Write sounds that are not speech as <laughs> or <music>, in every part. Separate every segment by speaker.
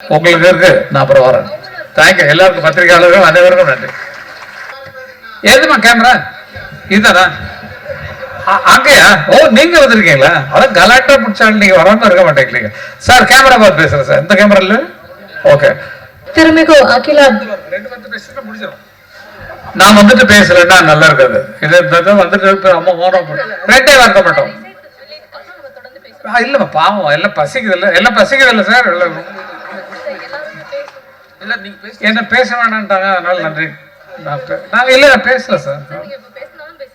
Speaker 1: உங்களுக்கு இருக்கு நான் அப்புறம் வரேன். தேங்க்யூ எல்லாருக்கும் பத்திரிகையாளர்கள் அனைவருக்கும் நன்றி. ஏதுமா கேமரா இதுதானா? அங்கேயா? ஓ நீங்க வந்திருக்கீங்களா? அதான் கலாட்டா பிடிச்சாலும் நீங்க வராம இருக்க மாட்டேங்கிறீங்க. சார் கேமரா பார்த்து பேசுறேன் சார். இந்த கேமரா இல்ல ஓகே
Speaker 2: திருமிகு அகிலா?
Speaker 1: ரெண்டு பத்து பேசிட்டு முடிச்சிடும் நான் வந்துட்டு பேசலன்னா நல்லா இருக்காது. இது இந்த இது வந்துட்டு அம்மா ஓரம் ரெண்டே வார்த்தை மட்டும். ஆ, இல்லம்மா பாவம். எல்லாம் பசிக்குது இல்ல? எல்லாம் பசிக்குது இல்ல சார்? எல்லாம் என்ன பேச வேணான்ட்டாங்க அதனால நன்றி நான் பே- நான் இல்ல நான் பேசல சார்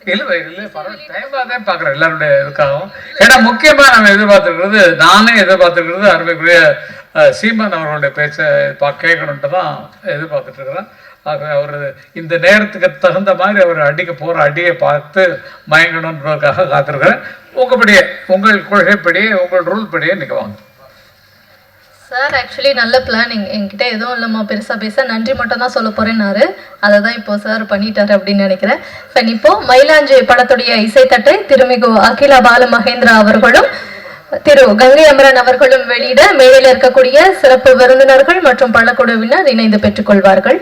Speaker 1: இல்ல இல்ல பரவாயில்ல. டைம் தான் பாக்குறேன் எல்லாருடைய இதுக்காகவும். ஏன்னா முக்கியமா நம்ம எதிர்பார்த்துருக்கிறது நானே எதிர்பார்த்துருக்கிறது அருமைக்குரிய சீமான் அவர்களுடைய பேச்சை பா கேட்கணுன்ட்டு தான் எதிர்பார்த்துட்டு இருக்கிறேன் ஆக அவர் இந்த நேரத்துக்கு தகுந்த மாதிரி அவர் அடிக்க போற அடியை பார்த்து மயங்கணுன்றதுக்காக காத்திருக்கிறேன். உங்கபடியே உங்கள் கொள்கைப்படியே உங்கள் ரூல் படியே நீங்க வாங்க.
Speaker 2: சார் ஆக்சுவலி நல்ல பிளானிங் என்கிட்ட எதுவும் இல்லைம்மா. பெருசா பேச நன்றி மட்டும் தான் சொல்ல போறேன்னாரு. அதை தான் இப்போ சார் பண்ணிட்டாரு அப்படின்னு நினைக்கிறேன். ஃபைன் இப்போ மயிலாஞ்சி படத்துடைய இசைத்தட்டை திருமிகு அகிலா பால மகேந்திரா அவர்களும் திரு கங்கை அமரன் அவர்களும் வெளியிட மேடையில் இருக்கக்கூடிய சிறப்பு விருந்தினர்கள் மற்றும் பள்ளக்குழுவினர் இணைந்து பெற்றுக்கொள்வார்கள்.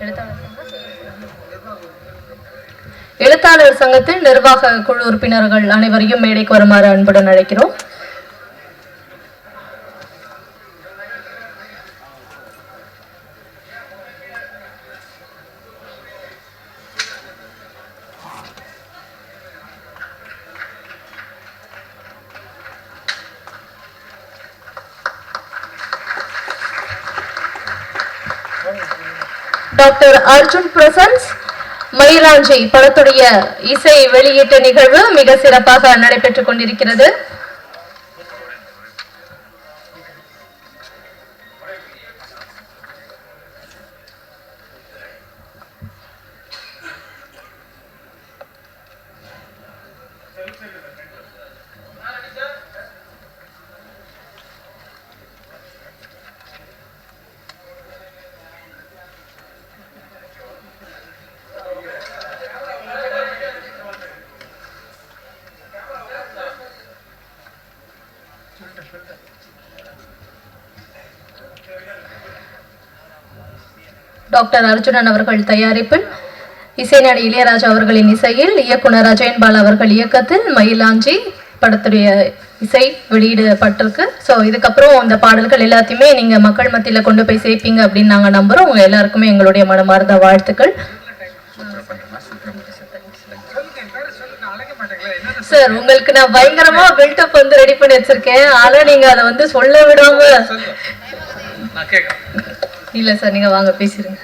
Speaker 3: எழுத்தாளர் எழுத்தாளர் சங்க
Speaker 2: சங்கத்தின் நிர்வாக குழு உறுப்பினர்கள் அனைவரையும் மேடைக்கு வருமாறு அன்புடன் அழைக்கிறோம். டாக்டர் அர்ஜுன் பிரசன்ஸ் மயிலாஞ்சி படத்துடைய இசை வெளியீட்டு நிகழ்வு மிக சிறப்பாக நடைபெற்றுக் கொண்டிருக்கிறது. டாக்டர் அர்ஜுனன் அவர்கள் தயாரிப்பில் இசைநாடி இளையராஜா அவர்களின் இசையில் இயக்குனர் அஜயன் பால் அவர்கள் இயக்கத்தில் மயிலாஞ்சி படத்துடைய இசை வெளியிடப்பட்டிருக்கு ஸோ இதுக்கப்புறம் அந்த பாடல்கள் எல்லாத்தையுமே நீங்க மக்கள் மத்தியில கொண்டு போய் சேர்ப்பீங்க அப்படின்னு நாங்க நம்புறோம். உங்க எல்லாருக்குமே எங்களுடைய மனமார்ந்த வாழ்த்துக்கள். சார் உங்களுக்கு நான் பயங்கரமா பில்டப் வந்து ரெடி பண்ணி வச்சிருக்கேன். ஆனா நீங்க அதை வந்து சொல்ல விடாம இல்ல சார் நீங்க வாங்க பேசிருங்க.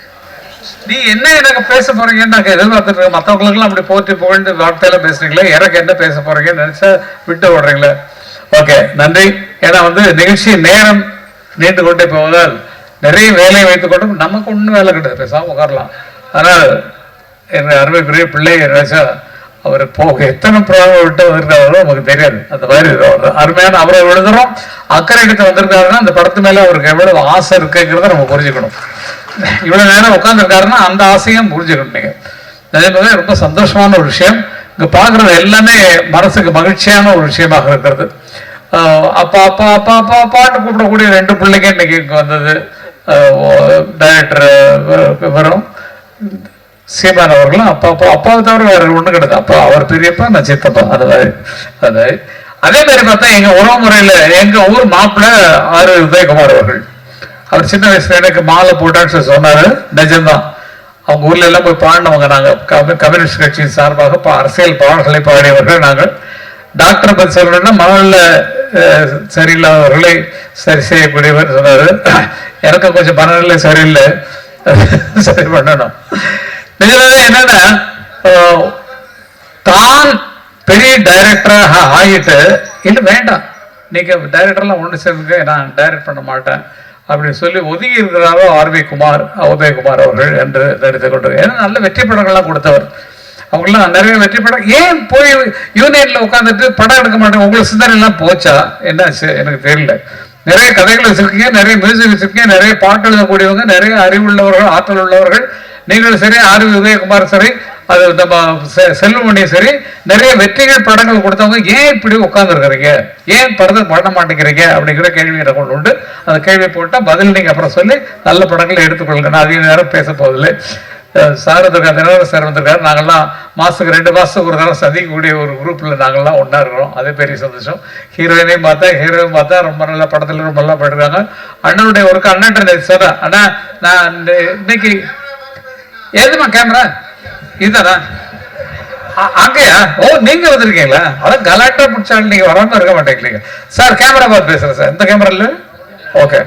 Speaker 1: நீ என்ன எனக்கு பேச போறீங்கன்னு நான் எதிர்பார்த்துட்டு இருக்கேன் மற்றவங்களுக்குலாம் அப்படி போற்றி புகழ்ந்து வார்த்தையில பேசுறீங்களே எனக்கு என்ன பேச போறீங்கன்னு நினைச்சா விட்டு விடுறீங்களே ஓகே நன்றி. ஏன்னா வந்து நிகழ்ச்சி நேரம் நீண்டு கொண்டே போவதால் நிறைய வேலையை வைத்துக் கொண்டும் நமக்கு ஒன்றும் வேலை கிடையாது. பேசாம உட்காரலாம். ஆனால் என் அருமைக்குரிய பிள்ளை நினைச்சா அவர் போக எத்தனை ப்ரோக்ராம் விட்டு வந்திருக்காரோ நமக்கு தெரியாது. அந்த மாதிரி அருமையான அவரை எழுதுறோம். அக்கறை எடுத்து வந்திருக்காருன்னா அந்த படத்து மேல அவருக்கு எவ்வளவு ஆசை இருக்குங்கிறத நம்ம புரிஞ்சுக்கணும். இவ்வளவு நேரம் உட்காந்துருக்காருன்னா அந்த ஆசையும் புரிஞ்சுக்கணும் நீங்க அதே மாதிரி ரொம்ப சந்தோஷமான ஒரு விஷயம். இங்க பாக்குறது எல்லாமே மனசுக்கு மகிழ்ச்சியான ஒரு விஷயமாக இருக்கிறது. அப்பா அப்பா அப்பா அப்பா அப்பாட்டு கூப்பிடக்கூடிய ரெண்டு பிள்ளைங்க இன்னைக்கு இங்க வந்தது. டைரக்டர் வரும் சீமான் அவர்களும் அப்பா அப்பா அப்பாவை தவிர வேற ஒண்ணு கிடையாது. அப்பா அவர் பெரியப்பா நான் சித்தப்பா. அது மாதிரி அது அதே மாதிரி பார்த்தா எங்க உறவு முறையில எங்க ஊர் மாப்பிள்ளை ஆறு உதயகுமார் அவர்கள். அவர் சின்ன வயசுல எனக்கு மாலை போட்டான்னு சொல்லி சொன்னாரு. நிஜம்தான். அவங்க ஊர்ல எல்லாம் போய் பாடினவங்க நாங்கள் கம்யூனிஸ்ட் கட்சியின் சார்பாக அரசியல் பாடல்களை பாடியவர்கள் நாங்கள். டாக்டர் பத்தி சொல்லணும்னா மனநல சரியில்லாதவர்களை சரி செய்யக்கூடியவர் சொன்னார். எனக்கு கொஞ்சம் மனநிலை சரியில்லை. <laughs> சரி பண்ணணும். நிஜமாவே என்னன்னா தான் பெரிய டைரக்டராக ஆகிட்டு இல்லை வேண்டாம். நீங்கள் டைரக்டர்லாம் ஒன்று சேர்ந்து நான் டைரக்ட் பண்ண மாட்டேன். அப்படின்னு சொல்லி ஒதுங்கி இருக்கிறாரோ ஆர்வி குமார் உதயகுமார் அவர்கள் என்று நடித்து கொண்டு ஏன்னா நல்ல வெற்றி படங்கள்லாம் கொடுத்தவர். அவங்களாம் நிறைய வெற்றி படம் ஏன் போய் யூனியனில் உட்காந்துட்டு படம் எடுக்க மாட்டேங்க? உங்களுக்கு சிந்தனை எல்லாம் போச்சா? என்னாச்சு? எனக்கு தெரியல. நிறைய கதைகள் வச்சிருக்கீங்க நிறைய மியூசிக் வச்சிருக்கீங்க நிறைய பாட்டு எழுதக்கூடியவங்க நிறைய அறிவுள்ளவர்கள் ஆற்றல் உள்ளவர்கள். நீங்கள் சரி ஆர்வி உதயகுமார் சரி அது நம்ம செ- செல்வமணியும் சரி நிறைய வெற்றிகள் படங்கள் கொடுத்தவங்க ஏன் இப்படி உட்காந்துருக்கிறீங்க ஏன் படத்தை பண்ண மாட்டேங்கிறீங்க? அப்படிங்கிற கேள்வியை கொண்டு உண்டு. அந்த கேள்வி போட்டால் பதில் நீங்கள் அப்புறம் சொல்லி நல்ல படங்களை எடுத்துக்கொள்ளுங்க. நான் அதிக நேரம் பேச போதில்லை சார் வந்திருக்காரு தினகரன் சார் வந்திருக்காரு. நாங்கள்லாம் மாதத்துக்கு ரெண்டு மாதத்துக்கு ஒரு தடவை சந்திக்கக்கூடிய ஒரு குரூப்பில் நாங்கள்லாம் ஒன்றா இருக்கிறோம். அதே பெரிய சந்தோஷம். ஹீரோயினையும் பார்த்தா ஹீரோயின் பார்த்தா ரொம்ப நல்ல படத்தில் ரொம்ப நல்லா பண்ணிருக்காங்க அண்ணனுடைய ஒரு அண்ணன் நேத்து சார் அண்ணா நான் இன்னைக்கு எதுமா கேமரா இதுதானா? அ- அங்கேயா? ஓ நீங்க வந்திருக்கீங்களா? அதான் கலாட்டா பிடிச்சாலும் நீங்க வராம இருக்க மாட்டேங்கிறீங்க. சார் கேமரா பார்த்து பேசுறேன் சார் இந்த கேமரா இல்லை ஓகே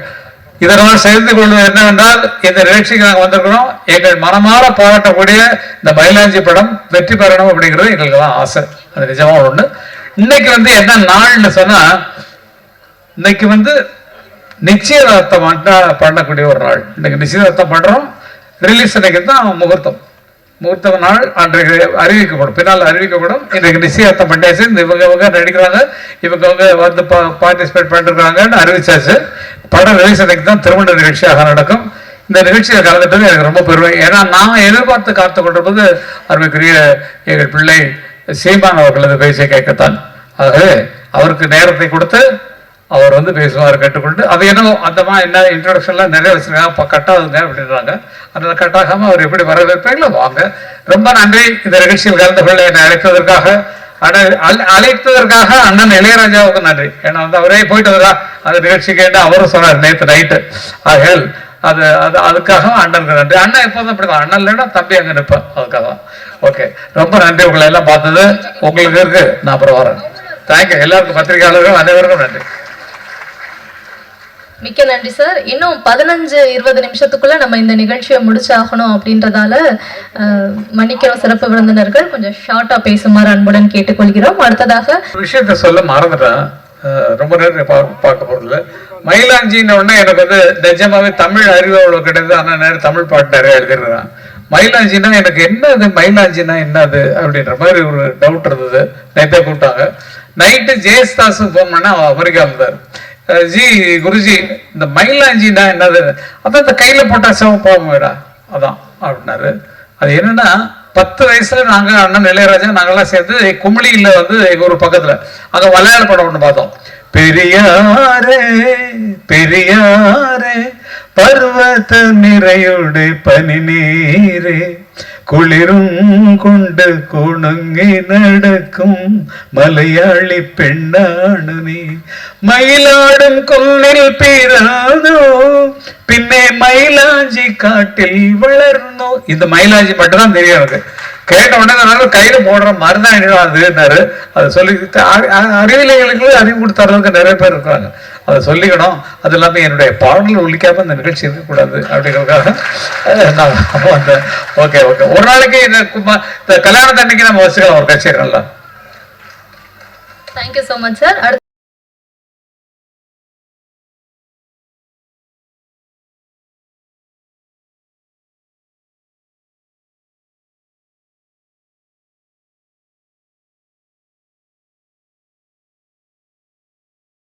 Speaker 1: இதனால் சேர்ந்து கொள்வது என்னவென்றால் இந்த நிகழ்ச்சிக்கு நாங்கள் வந்திருக்கிறோம். எங்கள் மனமாற பாராட்டக்கூடிய இந்த மயிலாஞ்சி படம் வெற்றி பெறணும் அப்படிங்கிறது எங்களுக்கு தான் ஆசை. அது நிஜமாக ஒன்று இன்னைக்கு வந்து என்ன நாள்னு சொன்னால் இன்னைக்கு வந்து நிச்சயதார்த்தம் பண்ணக்கூடிய ஒரு நாள். இன்னைக்கு நிச்சயதார்த்தம் பண்ணுறோம் ரிலீஸ் அன்னைக்கு தான் முகூர்த்தம். முகூர்த்த நாள் அன்றைக்கு அறிவிக்கப்படும். பின்னால் அறிவிக்கப்படும். இன்றைக்கு நிச்சயதார்த்தம் பண்ணியாச்சு இவங்க இவங்க நடிக்கிறாங்க. இவங்க இவங்க வந்து பார்ட்டிசிபேட் பண்ணிருக்காங்கன்னு அறிவிச்சாச்சு. படம் ரிலீஸ் தான் திருமண நிகழ்ச்சியாக நடக்கும். இந்த நிகழ்ச்சியில் கலந்துட்டது எனக்கு ரொம்ப பெருமை. ஏன்னா நான் எதிர்பார்த்து காத்து கொண்டிருப்பது அருமைக்குரிய எங்கள் பிள்ளை சீமான் அவர்களது பேச்சை கேட்கத்தான். ஆகவே அவருக்கு நேரத்தை கொடுத்து அவர் வந்து பேசுவார் கேட்டுக்கொண்டு. அது என்னவோ அந்தமாதிரி என்ன இன்ட்ரடக்ஷன்லாம் நிறைய வச்சுருக்காங்க. இப்போ கட்டாதுங்க அப்படின்றாங்க. அதனால் கட்டாகாம அவர் எப்படி வரவேற்பீர்களோ வாங்க. ரொம்ப நன்றி. இந்த நிகழ்ச்சியில் கலந்து கொள்ள என்னை அழைத்ததற்காக. அழைத்ததற்காக அண்ணன் இளையராஜாவுக்கு நன்றி. ஏன்னா வந்து அவரே போயிட்டு வரா அந்த நிகழ்ச்சி கேட்டு அவரும் சொன்னார் நேற்று நைட்டு ஆகல் அது அது அதுக்காக அண்ணனுக்கு நன்றி. அண்ணன் எப்போதும் அப்படிதான் அண்ணன் இல்லைன்னா தம்பி அங்கே நிற்பேன். அதுக்காக தான். ஓகே ரொம்ப நன்றி. உங்களை எல்லாம் பார்த்தது. உங்களுக்கு இருக்கு. நான் அப்புறம் வரேன். தேங்க்யூ எல்லாருக்கும் பத்திரிகையாளர்கள் அனைவருக்கும் நன்றி.
Speaker 2: மிக்க நன்றி சார் இன்னும் பதினஞ்சு இருபது நிமிஷத்துக்குள்ள நம்ம இந்த நிகழ்ச்சியை முடிச்சாகணும் அப்படின்றதால மன்னிக்கிறோம் சிறப்பு விருந்தினர்கள். கொஞ்சம் ஷார்ட்டா பேசுமாறு அன்புடன் கேட்டுக்கொள்கிறோம். அடுத்ததாக
Speaker 1: விஷயத்த சொல்ல மறந்துட்டேன். ரொம்ப நேரம் பார்க்க போறதுல மயிலாஞ்சின்னு உடனே எனக்கு வந்து நிஜமாவே தமிழ் அறிவு அவ்வளோ கிடையாது. ஆனால் நேரம் தமிழ் பாட்டு நிறைய எழுதிருக்கிறேன் மயிலாஞ்சின்னா எனக்கு என்னது? மயிலாஞ்சின்னா என்னது? அப்படின்ற மாதிரி ஒரு டவுட் இருந்தது. நேத்தே கூப்பிட்டாங்க. நைட்டு ஜெயஸ்தாஸுக்கு ஃபோன் பண்ணா அவர் அமெரிக்கா இருந்தார். ஜி குருஜி இந்த மயிலாஞ்சின்னா என்னது? அதான் இந்த கையில் போட்டால் சிவப்பாகும் வேடா அதான் அப்படின்னாரு. அது என்னன்னா பத்து வயசுல நாங்க அண்ணன் இளையராஜா நாங்கெல்லாம் சேர்ந்து குமிளியில வந்து எங்க ஊர் பக்கத்துல அங்க மலையாள படம் ஒண்ணு பார்த்தோம். பெரியாரே பெரியாரே பர்வத நிறையுடு பனி நீரே குளிரும் கொண்டு குணுங்கி நடக்கும் மலையாளி பெண்ணானு நீ. மயிலாடும் கொல்லில் பிறந்தோ பின்னே மயிலாஞ்சி காட்டில் வளர்ந்தோ. இந்த மயிலாஞ்சி மட்டும் தான் தெரியும் எனக்கு. கேட்ட உடனே கையில போடுற மருந்தாணி அதுன்னாரு அதை சொல்லி அ- அ- அறிவியலைகளுக்கு அறிவு நிறைய பேர் இருக்காங்க அதை சொல்லிக்கணும். அது இல்லாமல் என்னுடைய பாடல் ஒழிக்காமல் இந்த நிகழ்ச்சி இருக்கக்கூடாது அப்படிங்கிறதுக்காக அஹ், நான் ஓகே ஓகே ஒரு நாளைக்கு இந்த கல்யாணத்தன்னைக்கு நம்ம வச்சுக்கலாம் ஒரு கட்சி நல்லா
Speaker 2: தேங்க்யூ ஸோ மச் சார்